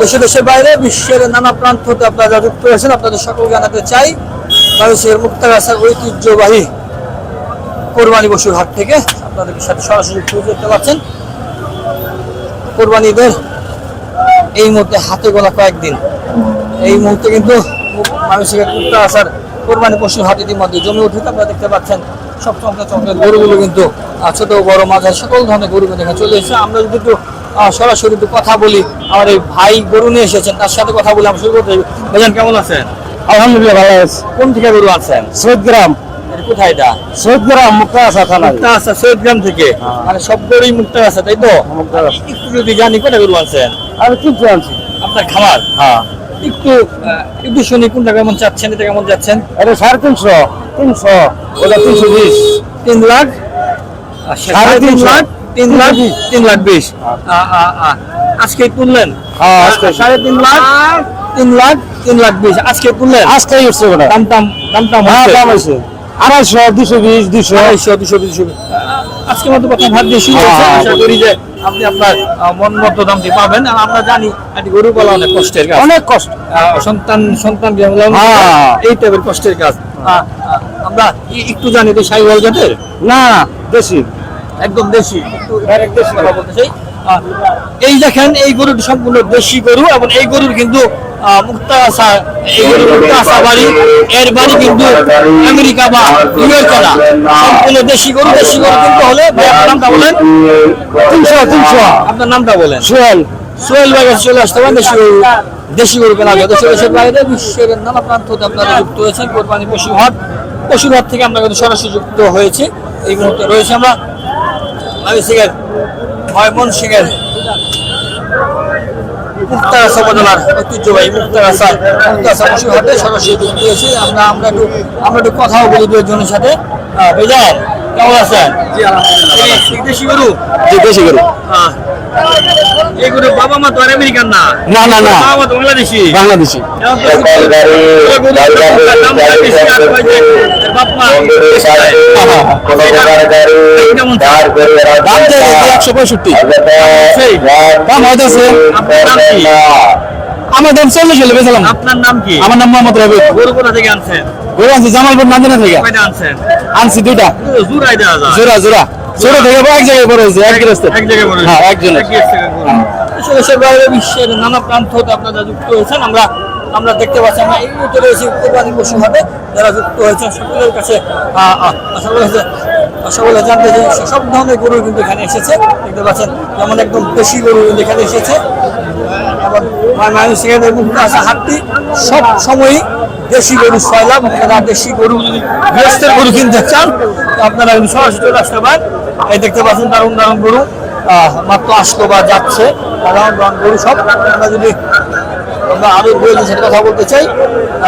দেশে দেশের বাইরে, বিশ্বের নানা প্রান্ত হতে আপনারা যুক্ত হয়েছেন, আপনাদের সকল জানাতে চাই বাংলাদেশের মুক্তাগাছার ঐতিহ্যবাহী কোরবানি বসুর হাট থেকে আপনাদের সাথে সরাসরি যুক্ত দেখতে পাচ্ছেন। কোরবানি ঈদের এই মুহূর্তে হাতে গোলা কয়েকদিন। এই মুহূর্তে কিন্তু মানুষের মুক্তা আসার কোরবানি পশুর হাট ইতিমধ্যে জমে উঠেছে, আপনারা দেখতে পাচ্ছেন। সব চমকা চমকা গরুগুলো কিন্তু ছোট বড় মাঝারি সকল ধরনের গরু এখানে চলে এসেছে। আমরা যদি একটু সরাসরি একটু কথা বলি আমার এই ভাই গরু নিয়ে এসেছেন তার সাথে কথা বলে আমরা শুরু করতে ভাইজান কেমন আছেন? আলহামদুলিল্লাহ ভালো আছে। কোন থেকে গরু আছেন সৈয়দগ্রাম। এটা কোথায় এটা? আসা থানা। সৈয়দগ্রাম থেকে? মানে সব গরুই মুক্তা আছে তাই তো? একটু যদি জানি কোথায় গরু আছেন আমি কিনতে আনছি। আপনার খামার? হ্যাঁ। একটু একটু শুনি কোনটা কেমন চাচ্ছেন এটা কেমন যাচ্ছেন? এটা সাড়ে তিনশো। তিনশো ওটা তিনশো বিশ। তিন লাখ? আচ্ছা, সাড়ে তিন লাখ তিন লাখ? বিশ। তিন লাখ বিশ। হ্যাঁ। আ, আ, আ। আজকে তুললেন হ্যাঁ, সাড়ে তিন লাখ? তিন লাখ? তিন লাখ বিশ। আজকে তুললেন আজকে উঠছে ওটা। দাম দাম দাম দাম হ্যাঁ আড়াইশো দুশো বিশ দুশো। আড়াইশো দুশো দুশো আজকে মতো প্রথম হাত দিয়ে শুরু হয়েছে হ্যাঁ। আশা করি যে আপনি আপনার মন মতো দামটি পাবেন। আর আমরা জানি একটি গরু বলা অনেক কষ্টের কাজ। অনেক কষ্ট। সন্তান সন্তান হ্যাঁ। এই টাইপের কষ্টের কাজ। আমরা একটু জানি তো সাইওয়াল জাতের? না দেশি। একদম দেশি। দেশি কথা বলতে চাই। এই দেখেন এই গরুটি সম্পূর্ণ দেশি গরু এবং এই গরুর কিন্তু আহ, মুক্তা আসা মুক্তা আসা বাড়ি এর বাড়ি কিন্তু আমেরিকা বা ইউএসএ না সম্পূর্ণ দেশি গরু দেশি গরু কিন্তু হলে ভাই আপনার নামটা বলেন। তিনশো তিনশো। আপনার নামটা বলেন। সোহেল। সোহেল ভাই চলে আসতে পারেন দেশি গরু দেশি গরু কেনা যায়। দেশে দেশের বাইরে বিশ্বের নানা প্রান্ত আপনারা যুক্ত হয়েছেন কোরবানি পশু হাট। থেকে আমরা কিন্তু সরাসরি যুক্ত হয়েছি। এই মুহূর্তে রয়েছে আমরা। ময়মনসিংহের ময়মনসিংহের মুক্তাগাছা উপজেলার ঐতিহ্যবাহী মুক্তাগাছা মুক্তাগাছা পশু হাটে সরাসরি হয়েছি আমরা আমরা একটু আমরা একটু কথাও বলি দু একজনের সাথে বেজান কেমন আছেন? দেশি গরু? জি দেশি গরু। আহ, এই গরু বাবা মা তো আমেরিকান না। না না না। বাবা তো বাংলাদেশি। বাংলাদেশি? আমার দাম চল্লিশ হলে বেচালাম আপনার নাম কি? আমার নাম মোহাম্মদ রবি গরু কোথা থেকে আনছেন? গরু আনছি জামালপুর নান্দিনা থেকে। আনছেন? আনছি দুইটা। জোড়া জোড়া ছোট থেকে এক জায়গায় বড় হয়েছে এক গৃহস্থ। এক জায়গায় বলে হ্যাঁ একজন বাইরে বিশ্বের নানা প্রান্ত হতে আপনারা যুক্ত হয়েছেন। আমরা আমরা দেখতে পাচ্ছি আমরা এই মুহূর্তে রয়েছি কোরবানি পশু হাটে যারা যুক্ত হয়েছেন সকলের কাছে সকলের কাছে সকলে জানতে যে সব ধরনের গরু কিন্তু এখানে এসেছে। দেখতে পাচ্ছেন যেমন একদম দেশি গরু কিন্তু এখানে এসেছে। এবং মানুষ সেখানে মুক্ত আসা হাটটি। সব সময়ই দেশি গরু সয়লাভ যারা দেশি গরু গৃহস্থের গরু কিনতে চান তো আপনারা সরাসরি চলে আসতে পারেন। এই দেখতে পাচ্ছেন দারুণ দারুণ গরু। মাত্র আসলো বা যাচ্ছে। দারুণ গরু সব। আমরা যদি আমরা আরও বইয়ের সাথে কথা বলতে চাই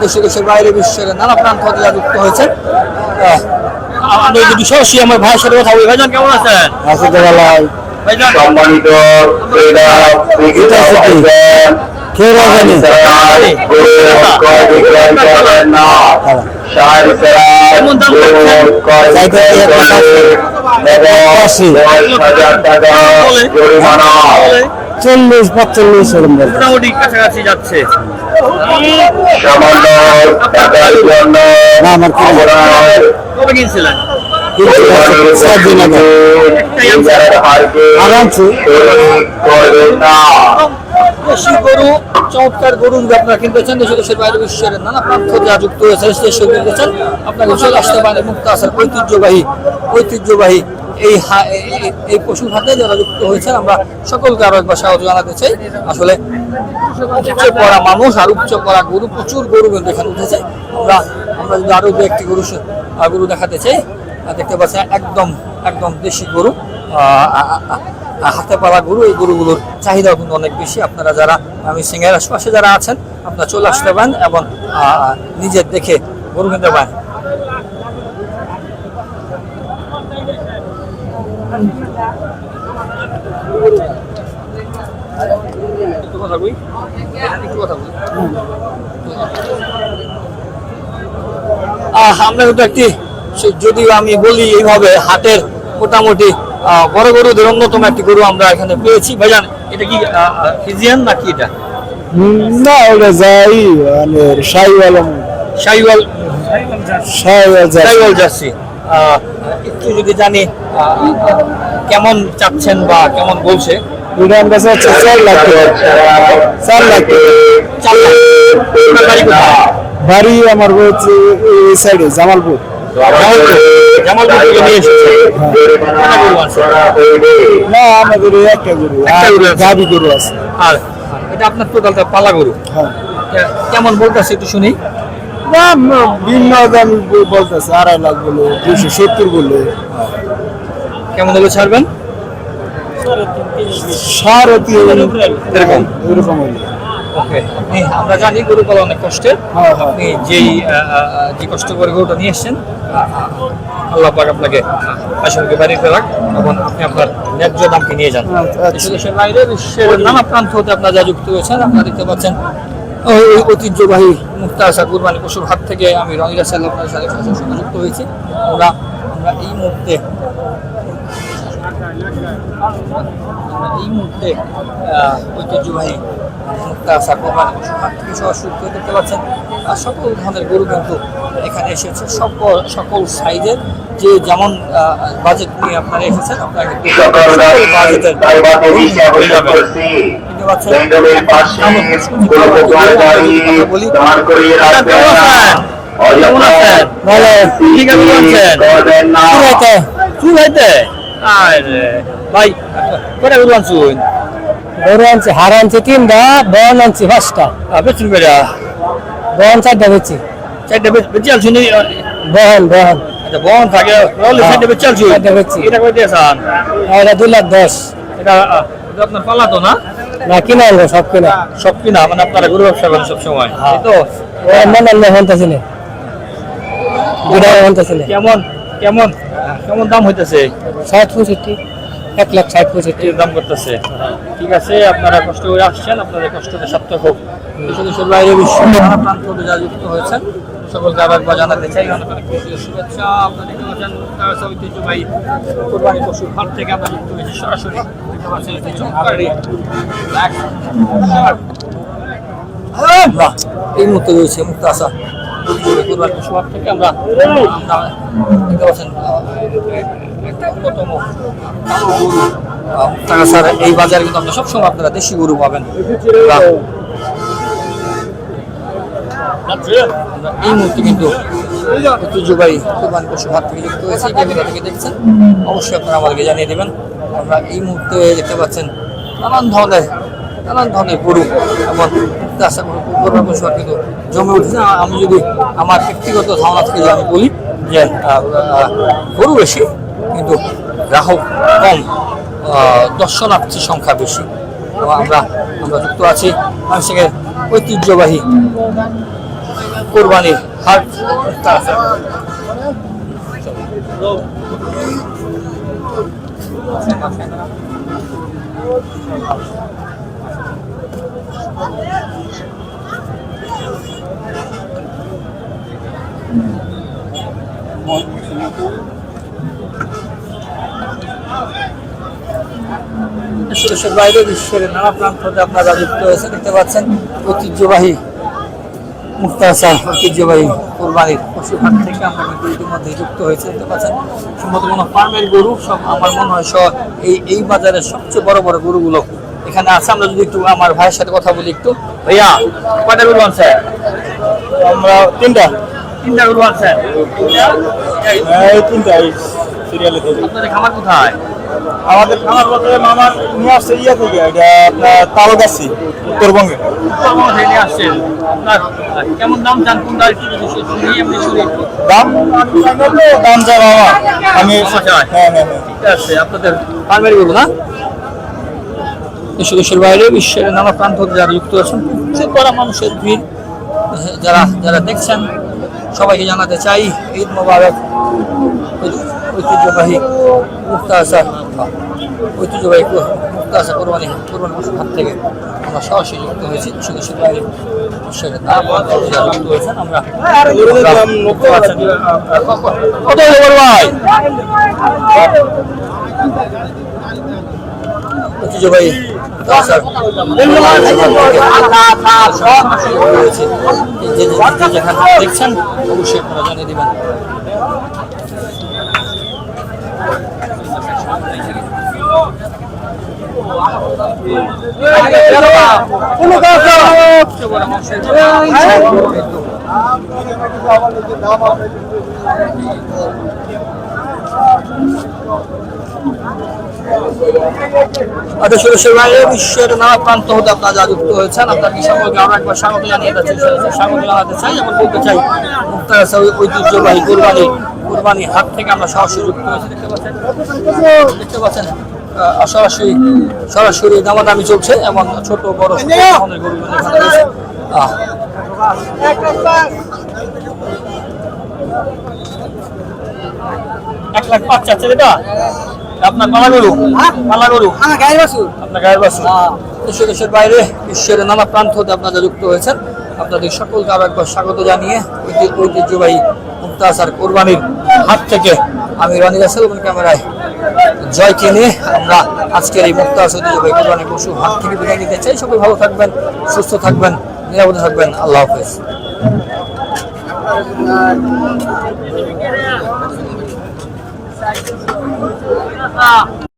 দেশে দেশের বাইরে বিশ্বের নানা প্রান্ত হতে যুক্ত হয়েছে। আহ, আমরা যদি সরাসরি আমার ভাইয়ের সাথে কথা বলি। ভাইজান কেমন আছেন? সম্মানিত চল্লিশ পাঁচচল্লিশ এরকম মোটামুটি কাছাকাছি যাচ্ছে না, আমার। কবে কিনছিলেন? চার গরু, চমৎকার গরু যদি আপনারা কিনতে দেশে দেশের বাইরে বিশ্বের নানা প্রান্ত যা যুক্ত আপনাকে চলে আসতে মুক্ত আসার ঐতিহ্যবাহী ঐতিহ্যবাহী এই এই- এই- এই পশু খাতে যারা যুক্ত হয়েছেন, আমরা সকলকে আরও একবার স্বাগত জানাতে চাই। আসলে উপচে পড়া মানুষ আর উচ্চ পড়া গরু, প্রচুর গরু কিন্তু এখানে উঠেছে। আমরা আমরা যদি আরও দু একটি গরু গরু দেখাতে চাই দেখতে পাচ্ছেন একদম একদম দেশি গরু। হাতে পালা গরু, এই গরুগুলোর চাহিদাও কিন্তু অনেক বেশি। আপনারা যারা সিংহের আশপাশে যারা আছেন, আপনারা চলে আসতে পারেন এবং নিজের দেখে গরু কিনতে পারেন। আমরা একটি, যদিও আমি বলি এইভাবে হাটের মোটামুটি বড় গরুদের অন্যতম একটি গরু আমরা এখানে পেয়েছি। ভাইজান এটা কি ফিজিয়ান নাকি এটা? না ওটা যাই মানে শাইওয়াল শাহিওয়াল যাই শাইওয়াল জার্সি। একটু যদি জানি কেমন চাচ্ছেন বা কেমন বলছে? এটা আমরা চাচ্ছি চার লাখ চার লাখ চার লাখ। বাড়ি বাড়ি আমার হচ্ছে এই সাইডে জামালপুর। জামালপুর জামালপুর থেকে নিয়ে এসেছে কটা গরু আছে না আমাদের একটা গরু একটা গরু আছে। গাবি গরু আছে আর এটা আপনার টোটালটা পালা গরু হ্যাঁ কেমন বলতেছে একটু শুনি দাম ভিন্ন দাম বলতেছে আড়াই লাখ বলে দুশো সত্তর বলে কেমন হলে ছাড়বেন সাড়ে তিন এরকম এরকম হলে ওকে আমরা জানি গরু পালা অনেক কষ্টের হ্যাঁ, হ্যাঁ। আপনি যেই যে কষ্ট করে গরুটা নিয়ে এসছেন আল্লাহ পাক আপনাকে আসামকে বাড়িতে রাখ এবং আপনি আপনার ন্যায্য দামকে নিয়ে যান আচ্ছা, আচ্ছা। দেশের বাইরে বিশ্বের নানা প্রান্ত হতে আপনারা যা যুক্ত হয়েছেন আপনারা দেখতে পাচ্ছেন ঐতিহ্যবাহী মুক্তা আসা কুরবানি পশুর হাত থেকে আমি রনিরা সাহেব আপনার সাথে যুক্ত হয়েছি আমরা আমরা এই মুহূর্তে এই মুহূর্তে ঐতিহ্যবাহী মুক্তা কোরবানি হাট থেকে সরাসরি দেখতে পাচ্ছেন আর সকল ধরনের গরু কিন্তু এখানে এসেছে। সকল সকল সাইজের যে যেমন বাজেট নিয়ে আপনারা এসেছেন আপনারা কিন্তু বাজেটের আরে ভাই কোথায় গরু আনছুন গরু আনছে হার আনছে তিনটা বন আনছে পাঁচটা। বেচুন বেড়া বন চারটা বেচি চারটে বেচে আনছুন বহন বহন আচ্ছা বন থাকে হ্যাঁ, চারটে বেচে আনছুন এটা কই দিয়েছেন এটা দুই লাখ দশ। এটা এটা আপনার পালা তো না? না কিনা আনব সব কিনা। সব কিনা মানে আপনারা গরু ব্যবসা করেন সব তো। মনে আনলে হন্তাছি না কেমন? কেমন? কেমন দাম হইতেছে? ষাট পঁয়ষট্টি এক লাখ ষাট পঁয়ষট্টি। দাম করতেছে। ঠিক আছে আপনারা কষ্ট করে আসছেন আপনাদের কষ্টটা সার্থক হোক। দেশে দেশের বাইরে বিশ্ব প্রান্ত যা যুক্ত হয়েছেন সকলকে আবার জানাতে চাই। অনেক অনেক শুভেচ্ছা। আপনাদের ঐতিহ্যবাহী কোরবানি পশুর হাট থেকে আমরা যুক্ত হয়েছি সরাসরি। দেখতে পাচ্ছেন এই চমৎকার মুহূর্তে রয়েছে মুক্ত আসা এই বাজারে কিন্তু সবসময় আপনারা দেশি গরু পাবেন এই মুহূর্তে কিন্তু ঐতিহ্যবাহী থেকে যুক্ত হয়েছে থেকে অবশ্যই আপনারা আমাদেরকে জানিয়ে দেবেন আমরা এই মুহূর্তে দেখতে পাচ্ছেন নানান ধরনের নানান ধরনের গরু এবং পশু হাট কিন্তু জমে উঠেছে। আমি যদি আমার ব্যক্তিগত ধারণা থেকে আমি বলি যে গরু বেশি, কিন্তু গ্রাহক কম দর্শনার্থী সংখ্যা বেশি। আমরা আমরা যুক্ত আছি মানুষের ঐতিহ্যবাহী কোরবানির হাট। মুক্তার বাইরে, বিশ্বের নানা প্রান্ত আপনারা যুক্ত হয়েছে, দেখতে পাচ্ছেন ঐতিহ্যবাহী মুক্তাসা ঐতিহ্যবাহী কোরবানির পশুহাট থেকে আমরা কিন্তু ইতিমধ্যে যুক্ত হয়েছে, দেখতে পাচ্ছেন। সম্ভবত কোনো ফার্মের গরু, সব আমার মনে হয় এই এই বাজারের সবচেয়ে বড় বড় গরুগুলো এখানে আছে আমরা যদি একটু আমার ভাইয়ের সাথে কথা বলি একটু। ভাইয়া কয়টা গরু আনছে আমরা তিনটা। তিনটা গরু আনছে এই তিনটা এই সিরিয়ালে আপনাদের খামার কোথায়? আমাদের খামার বলতে মামার নিয়ে আসছে ইয়ে থেকে এটা আপনার তালগাছি উত্তরবঙ্গে। উত্তরবঙ্গ থেকে নিয়ে আসছেন। আপনার কেমন দাম চান? কোনটা একটু যদি শুনি এমনি শুনি দাম? দাম যা বাবা আমি হ্যাঁ হ্যাঁ হ্যাঁ। ঠিক আছে আপনাদের ফার্মের গরু না? দেশ দেশের বাইরে বিশ্বের নানা প্রান্ত যারা যুক্ত আছেন প্রচুর করা মানুষের ভিড়, যারা যারা দেখছেন, সবাইকে জানাতে চাই, ঈদ মোবারক, ঐতিহ্যবাহী মুক্তা আসা ঐতিহ্যবাহী কো- মুক্তা আসা কোরবানি কোরবানি পশুর হাত থেকে আমরা সরাসরি যুক্ত হয়েছি দেশ দেশের বাইরে আমরা কত হলো বড় ভাই যেখানে দেখছেন অবশ্যই আপনারা জানিয়ে দিবেন বাইরে বিশ্বের নানা প্রান্ত হতে আপনারা যা যুক্ত হয়েছেন আপনাকে সকলকে আমরা একবার স্বাগত জানিয়ে যাচ্ছি স্বাগত জানাতে চাই এবং বলতে চাই মুক্তার ঐতিহ্যবাহী কোরবানি কোরবানি হাট থেকে আমরা সরাসরি যুক্ত হয়েছি দেখতে পাচ্ছেন? দেখতে পাচ্ছেন? সরাসরি সরাসরি দামাদামি চলছে এবং ছোট বড় সব গরুগুলো এখানে রয়েছে আহ, এক লাখ পাঁচ চাচ্ছে এটা আপনার পালা গরু। পালা গরু। আমার গায়ের বাসুর আপনার গায়ের বাসু দেশ দেশের বাইরে বিশ্বের নানা প্রান্ত হতে আপনারা যুক্ত হয়েছেন। আপনাদের সকলকে আরও একবার স্বাগত জানিয়ে ঐতি- ঐতিহ্যবাহী মুক্তাসার কোরবানির হাত থেকে আমি রনি রাসেল এবং ক্যামেরায় জয় কিনে আমরা আজকের এই মুক্তাস ঐতিহ্যবাহী কোরবানি পশু হাত থেকে বিদায় নিতে চাই। সবাই ভালো থাকবেন সুস্থ থাকবেন নিরাপদে থাকবেন। আল্লাহ হাফেজ। ください。